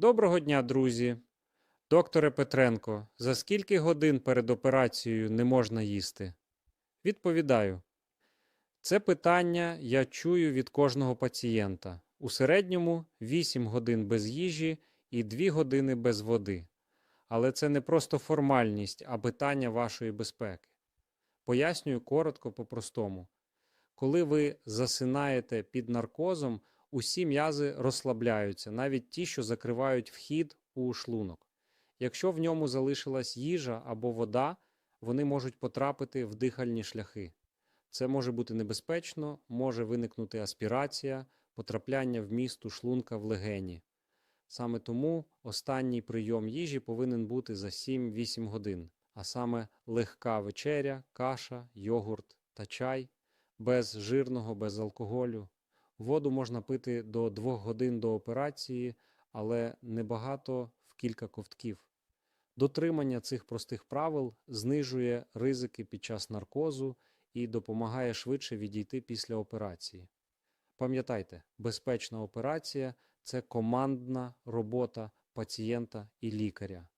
Доброго дня, друзі. Докторе Петренко, за скільки годин перед операцією не можна їсти? Відповідаю. Це питання я чую від кожного пацієнта. У середньому 8 годин без їжі і 2 години без води. Але це не просто формальність, а питання вашої безпеки. Пояснюю коротко по-простому. Коли ви засинаєте під наркозом, усі м'язи розслабляються, навіть ті, що закривають вхід у шлунок. Якщо в ньому залишилась їжа або вода, вони можуть потрапити в дихальні шляхи. Це може бути небезпечно, може виникнути аспірація, потрапляння вмісту шлунка в легені. Саме тому останній прийом їжі повинен бути за 7-8 годин, а саме легка вечеря, каша, йогурт та чай, без жирного, без алкоголю. Воду можна пити до 2 годин до операції, але небагато в кілька ковтків. Дотримання цих простих правил знижує ризики під час наркозу і допомагає швидше відійти після операції. Пам'ятайте, безпечна операція це командна робота пацієнта і лікаря.